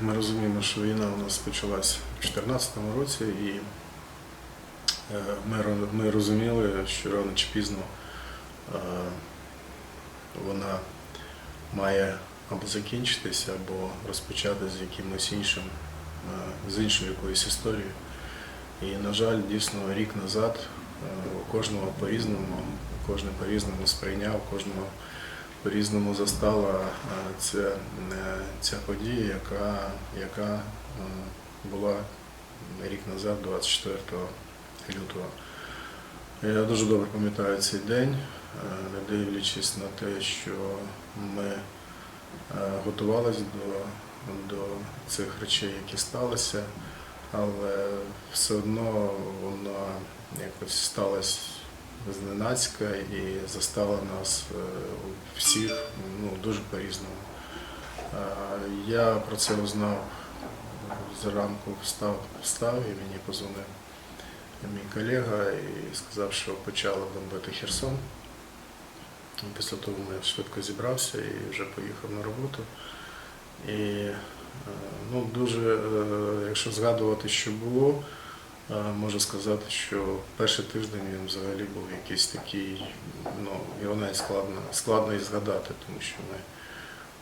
ми розуміємо, що війна у нас почалась у 2014 році, і е, ми, розуміли, що рано чи пізно е, вона має або закінчитися, або розпочатися з якимось іншим, е, з іншою якоюсь історією. І, на жаль, дійсно рік назад у кожного по-різному, кожен по-різному сприйняв, кожного по-різному застала е, ця, е, ця подія, яка, яка е, була рік назад, 24 лютого. Я дуже добре пам'ятаю цей день, не дивлячись на те, що ми готувалися до, до цих речей, які сталися, але все одно воно якось сталося зненацька і застала нас е, всіх ну, дуже по-різному. Я про це узнав зранку, встав, встав і мені позвонив мій колега і сказав, що почали бомбити Херсон. Після того я швидко зібрався і вже поїхав на роботу. І е, ну, дуже, е, якщо згадувати, що було, можу сказати, що перший тиждень він взагалі був якийсь такий, ну, його навіть складно, складно і згадати, тому що ми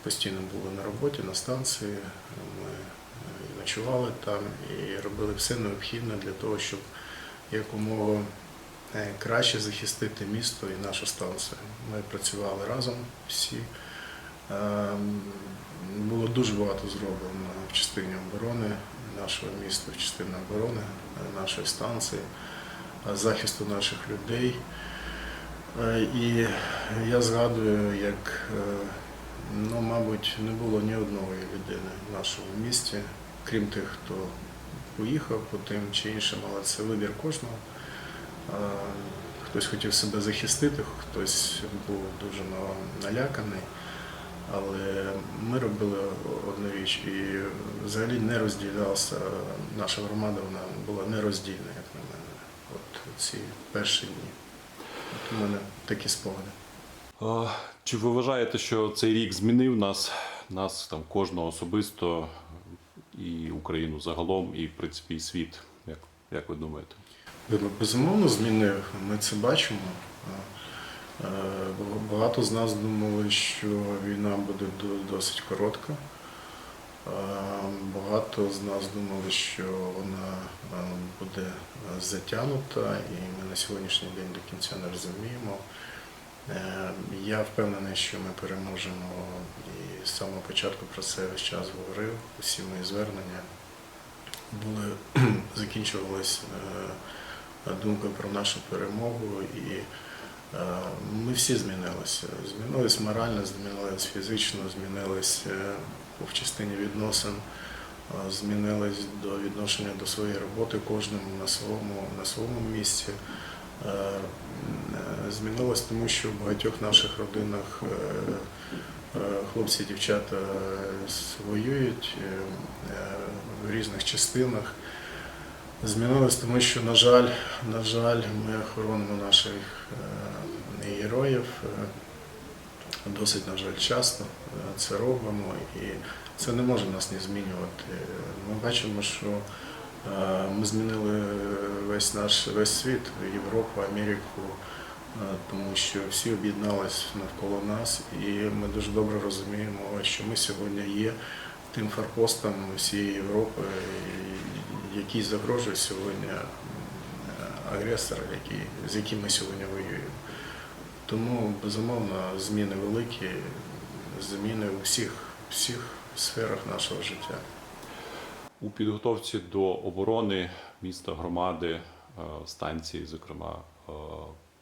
постійно були на роботі, на станції, ми е, ночували там і робили все необхідне для того, щоб якомога е, краще захистити місто і нашу станцію. Ми працювали разом всі. Було дуже багато зроблено в частині оборони нашого міста, в частині оборони е, нашої станції, е, захисту наших людей. Е, І я згадую, як, ну, мабуть, не було ні одної людини в нашому місті, крім тих, хто поїхав по тим чи іншим, але це вибір кожного. Хтось хотів себе захистити, хтось був дуже наляканий. Але ми робили одну річ і взагалі не розділялася наша громада, вона була нероздільна, як на мене. От ці перші дні. От у мене такі спогади. А, Чи ви вважаєте, що цей рік змінив нас, нас там кожного особисто, і Україну загалом, і в принципі і світ? Як, як ви думаєте? Безумовно, змінив. Ми це бачимо. Е, Багато з нас думали, що війна буде досить коротка. Е, Багато з нас думали, що вона е, буде затягнута, і ми на сьогоднішній день до кінця не розуміємо. Я впевнений, що ми переможемо і з самого початку про це весь час говорив. Усі мої звернення були закінчувались е, думкою про нашу перемогу. І ми всі змінилися. Змінились морально, змінились фізично, змінились е, в частині відносин, е, змінились до відношення до своєї роботи кожному на своєму, на своєму місці. Е, е, Змінилось тому, що в багатьох наших родинах е, е, хлопці і дівчата е, воюють е, е, в різних частинах. Змінилось тому, що, на жаль, на жаль, ми хоронимо наших е, героїв е, досить, на жаль, часто е, це робимо, і це не може нас не змінювати. Ми бачимо, що ми змінили весь наш весь світ, Європу, Америку, тому що всі об'єднались навколо нас, і ми дуже добре розуміємо, що ми сьогодні є тим форпостом всієї Європи, і- який загрожує сьогодні е, агресор, з яким ми сьогодні воюємо. Тому, безумовно, зміни великі, зміни у всіх, всіх сферах нашого життя. У підготовці до оборони міста, громади, е, станції, зокрема, е,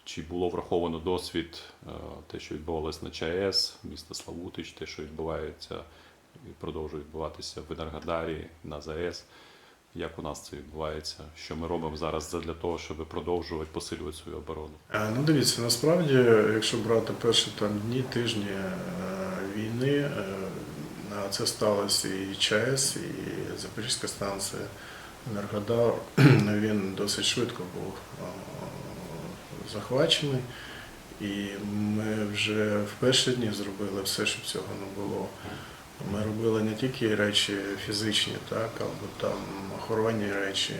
чи було враховано досвід, е, те, що відбувалось на ЧАЕС, міста Славутич, те, що відбувається і продовжує відбуватися в Енергодарі, на ЗАЕС. Як у нас це відбувається? Що ми робимо зараз для того, щоб продовжувати посилювати свою оборону? Е, Ну, дивіться, насправді, якщо брати перші там дні, тижні е, війни, е, це сталося і ЧАЕС, і Запорізька станція, Енергодар, він досить швидко був захвачений. І ми вже в перші дні зробили все, щоб цього не було. Ми робили не тільки речі фізичні, так, або там охоронні речі,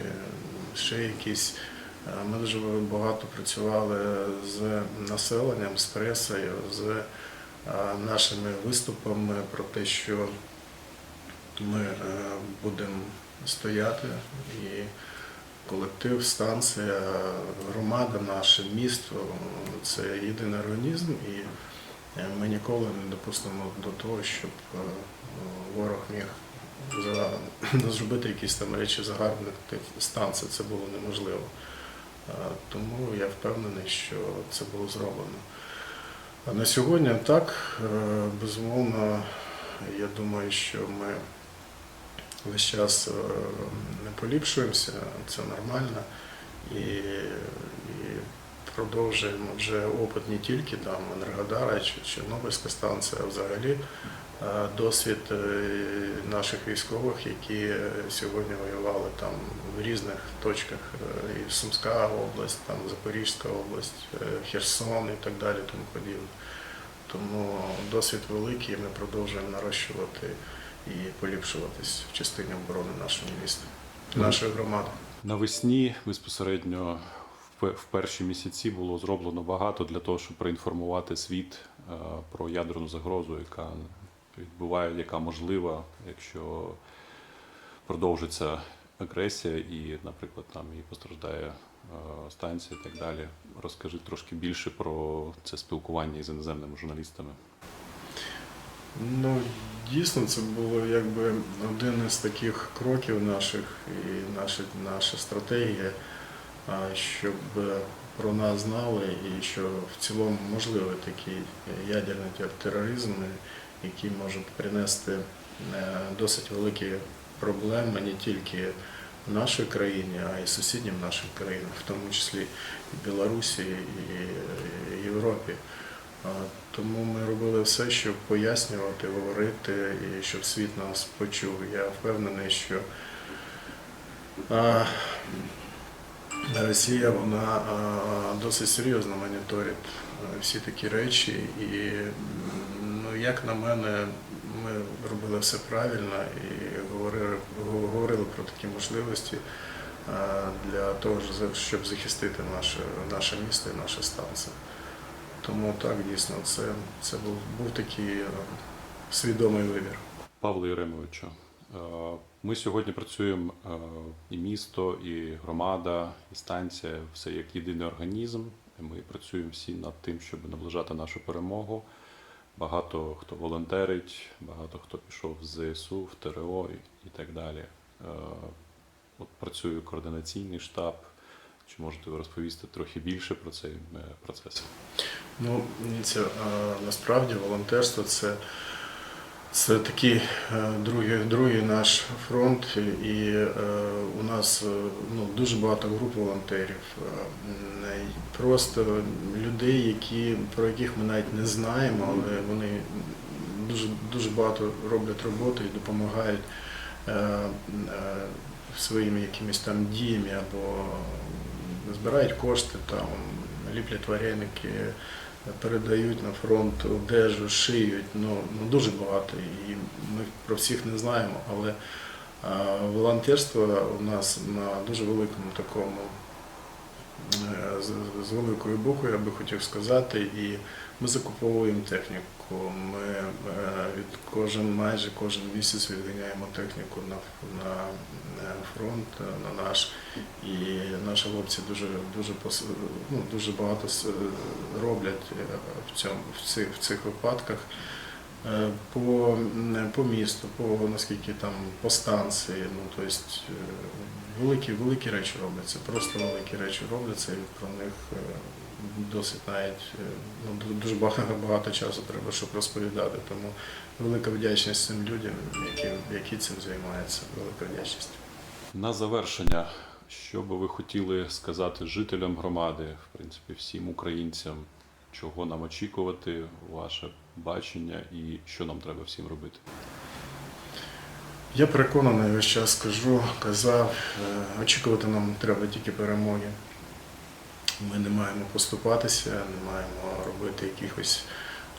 ще якісь. Е, Ми дуже багато працювали з населенням, з пресою, з е, нашими виступами про те, що ми е, будемо стояти і колектив, станція, громада, наше місто це єдиний організм, і ми ніколи не допустимо до того, щоб е, ворог міг зробити якісь там речі загарбних станцій. Це було неможливо. Е, Тому я впевнений, що це було зроблено. А на сьогодні так, е, безумовно, я думаю, що ми весь час е, не поліпшуємося, це нормально. І, і продовжуємо вже опит не тільки там Енергодара чи Чорнобильська станція, а взагалі е, досвід е, наших військових, які е, сьогодні воювали там в різних точках, і Сумська область, там Запорізька область, Херсон і так далі, тому подібне. Тому досвід великий, і ми продовжуємо нарощувати і поліпшуватись в частині оборони нашого міста, нашої громади. Навесні безпосередньо в перші місяці було зроблено багато для того, щоб проінформувати світ е, про ядерну загрозу, яка відбуває, яка можлива, якщо продовжиться агресія, і, наприклад, там і постраждає е, станція і так далі. Розкажи трошки більше про це спілкування із іноземними журналістами. Ну, дійсно, це було якби один із таких кроків наших і наша, наша стратегія, щоб е, про нас знали і що в цілому можливий такий ядерний тероризм, який може принести е, досить великі проблеми не тільки в нашій країні, а й сусіднім нашим країнам, в тому числі і Білорусі, і Європі. Тому ми робили все, щоб пояснювати, говорити і щоб світ нас почув. Я впевнений, що Росія вона досить серйозно моніторить всі такі речі. І, ну, як на мене, ми робили все правильно і говорили, говорили про такі можливості для того, щоб захистити наше, наше місто і наша станція. Тому так, дійсно, це, це був, був такий свідомий вибір. Павло Єремовичу, ми сьогодні працюємо е, і місто, і громада, і станція, все як єдиний організм. Ми працюємо всі над тим, щоб наближати нашу перемогу. Багато хто волонтерить, багато хто пішов в ЗСУ, в ТРО і, так далі. Е, От працює координаційний штаб. Чи можете ви розповісти трохи більше про цей е, процес? Ну, дивіться, е, насправді волонтерство це, це такий е, другий, другий наш фронт, і е, у нас е, ну, дуже багато груп волонтерів, просто людей, які, про яких ми навіть не знаємо, але вони дуже, дуже багато роблять роботи і допомагають своїми якимись там діями або збирають кошти, там, ліплять вареники, передають на фронт одежу, шиють. Ну, ну дуже багато. І ми про всіх не знаємо, але волонтерство у нас на дуже великому такому з, великою буквою, я би хотів сказати, і ми закуповуємо техніку. Ми е, від кожен майже кожен місяць відганяємо техніку на, на е, фронт, е, на наш. І наші хлопці дуже дуже ну, дуже багато роблять в цьому в цих, в цих випадках. Е, По, по місту, по наскільки там по станції, ну тобто великі, великі речі робляться, просто великі речі робляться, і про них е, досить навіть ну, дуже багато, багато часу треба, щоб розповідати. Тому велика вдячність цим людям, які, які цим займаються. Велика вдячність. На завершення, що би ви хотіли сказати жителям громади, в принципі, всім українцям, чого нам очікувати, ваше бачення і що нам треба всім робити? Я переконаний, весь час скажу, казав, е, очікувати нам треба тільки перемоги. Ми не маємо поступатися, не маємо робити якихось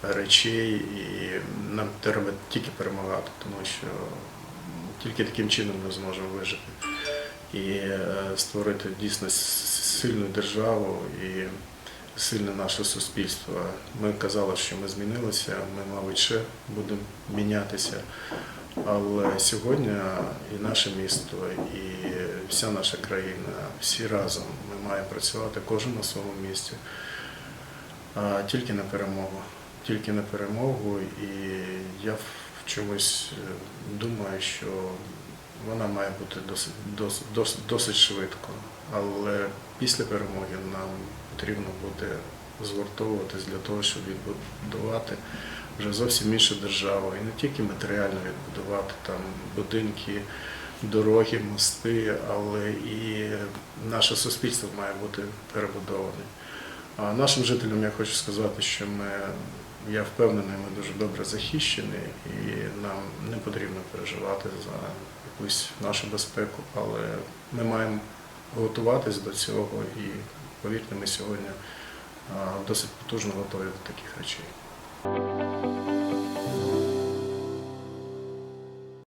речей, і нам треба тільки перемагати, тому що тільки таким чином ми зможемо вижити і е, створити дійсно сильну державу і сильне наше суспільство. Ми казали, що ми змінилися, ми, мабуть, ще будемо мінятися. Але сьогодні і наше місто, і вся наша країна, всі разом ми маємо працювати кожен на своєму місці. А, Тільки на перемогу. Тільки на перемогу. І я в чомусь е, думаю, що вона має бути досить, досить, досить, швидко. Але після перемоги нам потрібно буде згуртовуватись для того, щоб відбудувати вже зовсім іншу державу. І не тільки матеріально відбудувати там будинки, дороги, мости, але і наше суспільство має бути перебудоване. А нашим жителям я хочу сказати, що ми, я впевнений, ми дуже добре захищені і нам не потрібно переживати за якусь нашу безпеку, але ми маємо готуватись до цього і повірте, ми сьогодні досить потужно готові до таких речей.